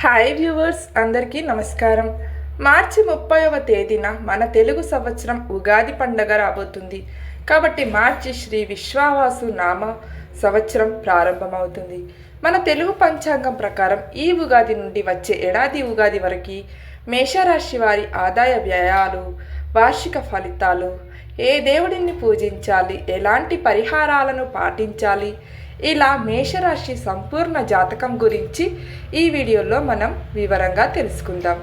Hi viewers అందరికీ నమస్కారం. మార్చి ముప్పైవ తేదీన మన తెలుగు సంవత్సరం ఉగాది పండగ రాబోతుంది. కాబట్టి మార్చి శ్రీ విశ్వావాసు నామ సంవత్సరం ప్రారంభమవుతుంది. మన తెలుగు పంచాంగం ప్రకారం ఈ ఉగాది నుండి వచ్చే ఏడాది ఉగాది వరకు మేషరాశి వారి ఆదాయ వ్యయాలు వార్షిక ఫలితాలు ఏ దేవుడిని పూజించాలి ఎలాంటి పరిహారాలను పాటించాలి ఇలా మేషరాశి సంపూర్ణ జాతకం గురించి ఈ వీడియోలో మనం వివరంగా తెలుసుకుందాం.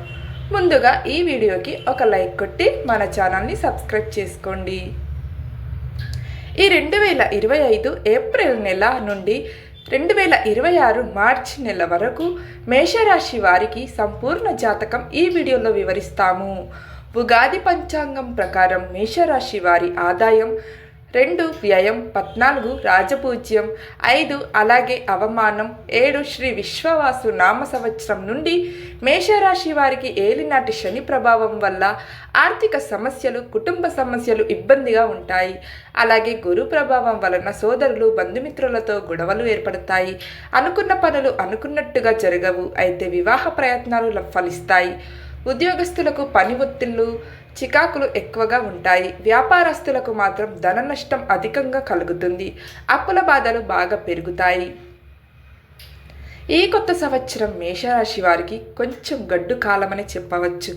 ముందుగా ఈ వీడియోకి ఒక లైక్ కొట్టి మన ఛానల్ని సబ్స్క్రైబ్ చేసుకోండి. ఈ రెండు వేల ఇరవై ఐదు ఏప్రిల్ నెల నుండి రెండు వేల ఇరవై ఆరు మార్చి నెల వరకు మేషరాశి వారికి సంపూర్ణ జాతకం ఈ వీడియోలో వివరిస్తాము. ఉగాది పంచాంగం ప్రకారం మేషరాశి వారి ఆదాయం రెండు వ్యయం పద్నాలుగు రాజపూజ్యం ఐదు అలాగే అవమానం ఏడు శ్రీ విశ్వవాసు నామ సంవత్సరం నుండి మేషరాశి వారికి ఏలినాటి శని ప్రభావం వల్ల ఆర్థిక సమస్యలు కుటుంబ సమస్యలు ఇబ్బందిగా ఉంటాయి. అలాగే గురు ప్రభావం వలన సోదరులు బంధుమిత్రులతో గొడవలు ఏర్పడతాయి. అనుకున్న పనులు అనుకున్నట్టుగా జరగవు. అయితే వివాహ ప్రయత్నాలు ఫలిస్తాయి. ఉద్యోగస్తులకు పని ఒత్తిళ్ళు చికాకులు ఎక్కువగా ఉంటాయి. వ్యాపారస్తులకు మాత్రం ధన నష్టం అధికంగా కలుగుతుంది. అప్పుల బాధలు బాగా పెరుగుతాయి. ఈ కొత్త సంవత్సరం మేషరాశి వారికి కొంచెం గడ్డు కాలమని చెప్పవచ్చు.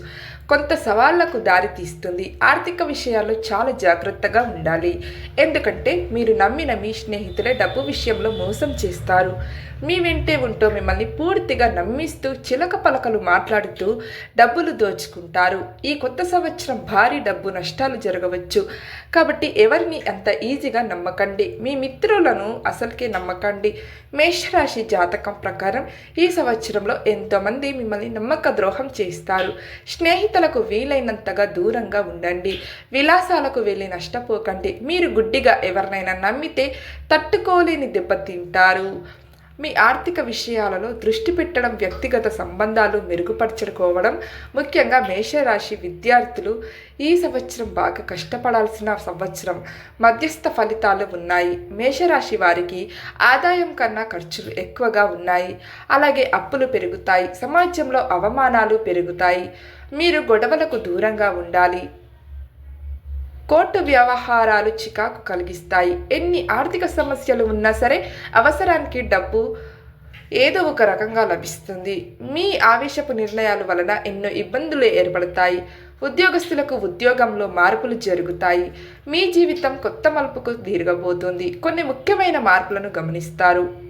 కొంత సవాళ్ళకు దారి తీస్తుంది. ఆర్థిక విషయాల్లో చాలా జాగ్రత్తగా ఉండాలి. ఎందుకంటే మీరు నమ్మిన మీ స్నేహితులే డబ్బు విషయంలో మోసం చేస్తారు. మీ వెంటే ఉంటూ మిమ్మల్ని పూర్తిగా నమ్మిస్తూ చిలక పలకలు మాట్లాడుతూ డబ్బులు దోచుకుంటారు. ఈ కొత్త సంవత్సరం భారీ డబ్బు నష్టాలు జరగవచ్చు. కాబట్టి ఎవరిని అంత ఈజీగా నమ్మకండి. మీ మిత్రులను అసలుకే నమ్మకండి. మేషరాశి జాతకం ప్రకారం ఈ సంవత్సరంలో ఎంతోమంది మిమ్మల్ని నమ్మక ద్రోహం చేస్తారు. స్నేహితులకు వీలైనంతగా దూరంగా ఉండండి. విలాసాలకు వెళ్ళి నష్టపోకండి. మీరు గుడ్డిగా ఎవరినైనా నమ్మితే తట్టుకోలేని దెబ్బతింటారు. మీ ఆర్థిక విషయాలలో దృష్టి పెట్టడం వ్యక్తిగత సంబంధాలు మెరుగుపరచుకోవడం ముఖ్యంగా మేషరాశి విద్యార్థులు ఈ సంవత్సరం బాగా కష్టపడాల్సిన సంవత్సరం. మధ్యస్థ ఫలితాలు ఉన్నాయి. మేషరాశి వారికి ఆదాయం కన్నా ఖర్చులు ఎక్కువగా ఉన్నాయి. అలాగే అప్పులు పెరుగుతాయి. సమాజంలో అవమానాలు పెరుగుతాయి. మీరు గొడవలకు దూరంగా ఉండాలి. కోర్టు వ్యవహారాలు చికాకు కలిగిస్తాయి. ఎన్ని ఆర్థిక సమస్యలు ఉన్నా సరే అవసరానికి డబ్బు ఏదో ఒక రకంగా లభిస్తుంది. మీ ఆవేశపు నిర్ణయాల వలన ఎన్నో ఇబ్బందులు ఏర్పడతాయి. ఉద్యోగస్తులకు ఉద్యోగంలో మార్పులు జరుగుతాయి. మీ జీవితం కొత్త మలుపుకు దీర్ఘబోతుంది కొన్ని ముఖ్యమైన మార్పులను గమనిస్తారు.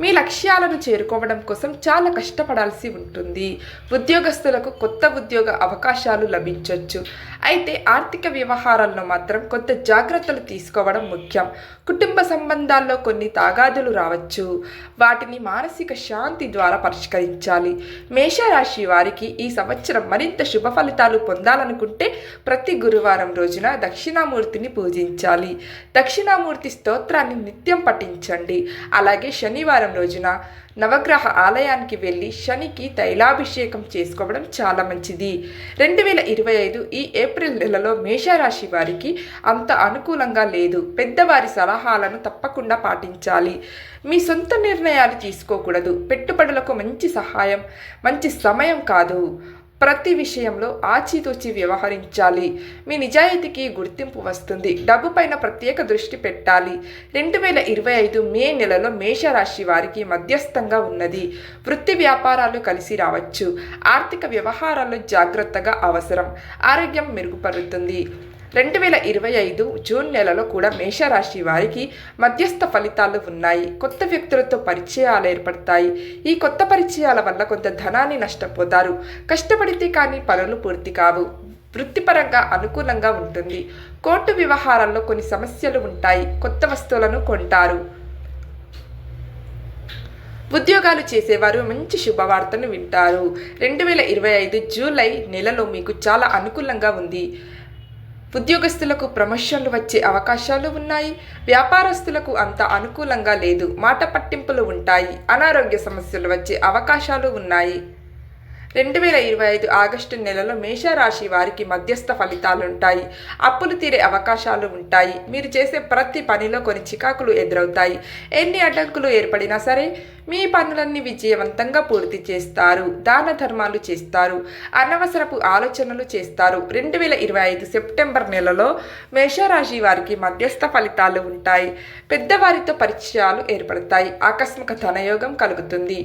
మీ లక్ష్యాలను చేరుకోవడం కోసం చాలా కష్టపడాల్సి ఉంటుంది. ఉద్యోగస్తులకు కొత్త ఉద్యోగ అవకాశాలు లభించవచ్చు అయితే ఆర్థిక వ్యవహారాల్లో మాత్రం కొత్త జాగ్రత్తలు తీసుకోవడం ముఖ్యం. కుటుంబ సంబంధాల్లో కొన్ని తాగాదులు రావచ్చు. వాటిని మానసిక శాంతి ద్వారా పరిష్కరించాలి. మేషరాశి వారికి ఈ సంవత్సరం మరింత శుభ ఫలితాలు పొందాలనుకుంటే ప్రతి గురువారం రోజున దక్షిణామూర్తిని పూజించాలి. దక్షిణామూర్తి స్తోత్రాన్ని నిత్యం పఠించండి. అలాగే శనివారం రోజున నవగ్రహ ఆలయానికి వెళ్ళి శనికి తైలాభిషేకం చేసుకోవడం చాలా మంచిది. రెండు వేల ఇరవై ఐదు ఈ ఏప్రిల్ నెలలో మేషరాశి వారికి అంత అనుకూలంగా లేదు. పెద్దవారి సలహాలను తప్పకుండా పాటించాలి. మీ సొంత నిర్ణయాలు తీసుకోకూడదు. పెట్టుబడులకు మంచి సహాయం మంచి సమయం కాదు. ప్రతి విషయంలో ఆచితూచి వ్యవహరించాలి. మీ నిజాయితీకి గుర్తింపు వస్తుంది. డబ్బు పైన ప్రత్యేక దృష్టి పెట్టాలి. రెండు వేల ఇరవై ఐదు మే నెలలో మేషరాశి వారికి మధ్యస్థంగా ఉన్నది. వృత్తి వ్యాపారాలు కలిసి రావచ్చు. ఆర్థిక వ్యవహారాల్లో జాగ్రత్తగా అవసరం. ఆరోగ్యం మెరుగుపడుతుంది రెండు వేల ఇరవై ఐదు జూన్ నెలలో కూడా మేషరాశి వారికి మధ్యస్థ ఫలితాలు ఉన్నాయి. కొత్త వ్యక్తులతో పరిచయాలు ఏర్పడతాయి. ఈ కొత్త పరిచయాల వల్ల కొంత ధనాన్ని నష్టపోతారు. కష్టపడితే కానీ పనులు పూర్తి కావు. వృత్తిపరంగా అనుకూలంగా ఉంటుంది. కోర్టు వ్యవహారాల్లో కొన్ని సమస్యలు ఉంటాయి. కొత్త వస్తువులను కొంటారు. ఉద్యోగాలు చేసేవారు మంచి శుభవార్తను వింటారు. రెండు వేల ఇరవై ఐదు జూలై నెలలో మీకు చాలా అనుకూలంగా ఉంది. ఉద్యోగస్తులకు ప్రమోషన్లు వచ్చే అవకాశాలు ఉన్నాయి. వ్యాపారస్తులకు అంత అనుకూలంగా లేదు. మాట పట్టింపులు ఉంటాయి. అనారోగ్య సమస్యలు వచ్చే అవకాశాలు ఉన్నాయి. రెండు వేల ఇరవై ఐదు ఆగస్టు నెలలో మేషరాశి వారికి మధ్యస్థ ఫలితాలు ఉంటాయి. అప్పులు తీరే అవకాశాలు ఉంటాయి. మీరు చేసే ప్రతి పనిలో కొన్ని చికాకులు ఎదురవుతాయి. ఎన్ని అడ్డంకులు ఏర్పడినా సరే మీ పనులన్నీ విజయవంతంగా పూర్తి చేస్తారు. దాన ధర్మాలు చేస్తారు. అనవసరపు ఆలోచనలు చేస్తారు. రెండు వేల ఇరవై ఐదు సెప్టెంబర్ నెలలో మేషరాశి వారికి మధ్యస్థ ఫలితాలు ఉంటాయి. పెద్దవారితో పరిచయాలు ఏర్పడతాయి. ఆకస్మిక ధనయోగం కలుగుతుంది.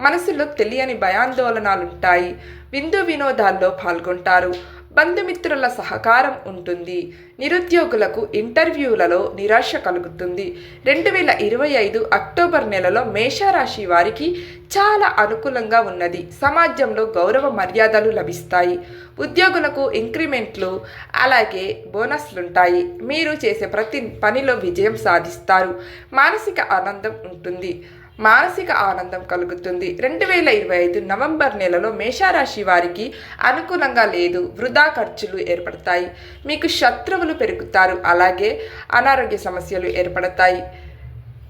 మనసులో తెలియని భయాందోళనాలుంటాయి. విందు వినోదాల్లో పాల్గొంటారు. బంధుమిత్రుల సహకారం ఉంటుంది. నిరుద్యోగులకు ఇంటర్వ్యూలలో నిరాశ కలుగుతుంది. రెండు వేల ఇరవై ఐదు అక్టోబర్ నెలలో మేషరాశి వారికి చాలా అనుకూలంగా ఉన్నది. సమాజంలో గౌరవ మర్యాదలు లభిస్తాయి. ఉద్యోగులకు ఇంక్రిమెంట్లు అలాగే బోనస్లుంటాయి. మీరు చేసే ప్రతి పనిలో విజయం సాధిస్తారు. మానసిక ఆనందం ఉంటుంది. మానసిక ఆనందం కలుగుతుంది. రెండు వేల ఇరవై ఐదు నవంబర్ నెలలో మేషారాశి వారికి అనుకూలంగా లేదు వృధా ఖర్చులు ఏర్పడతాయి. మీకు శత్రువులు పెరుగుతారు అలాగే అనారోగ్య సమస్యలు ఏర్పడతాయి.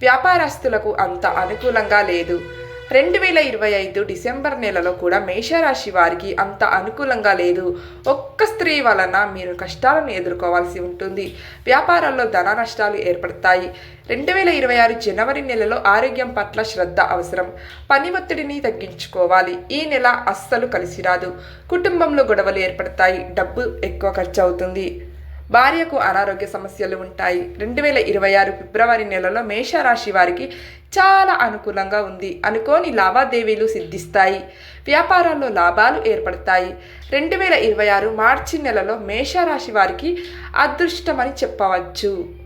వ్యాపారస్తులకు అంత అనుకూలంగా లేదు. రెండు వేల ఇరవై ఐదు డిసెంబర్ నెలలో కూడా మేషరాశి వారికి అంత అనుకూలంగా లేదు. ఒక్క స్త్రీ వలన మీరు కష్టాలను ఎదుర్కోవాల్సి ఉంటుంది. వ్యాపారాల్లో ధన నష్టాలు ఏర్పడతాయి. రెండు వేల ఇరవై ఆరు జనవరి నెలలో ఆరోగ్యం పట్ల శ్రద్ధ అవసరం. పని ఒత్తిడిని తగ్గించుకోవాలి. ఈ నెల అస్సలు కలిసి రాదు. కుటుంబంలో గొడవలు ఏర్పడతాయి. డబ్బు ఎక్కువ ఖర్చు అవుతుంది భార్యకు అనారోగ్య సమస్యలు ఉంటాయి. రెండు వేల ఇరవై ఆరు ఫిబ్రవరి నెలలో మేషరాశి వారికి చాలా అనుకూలంగా ఉంది. అనుకోని లావాదేవీలు సిద్ధిస్తాయి. వ్యాపారాల్లో లాభాలు ఏర్పడతాయి. రెండు వేల ఇరవై ఆరు మార్చి నెలలో మేషరాశి వారికి అదృష్టమని చెప్పవచ్చు.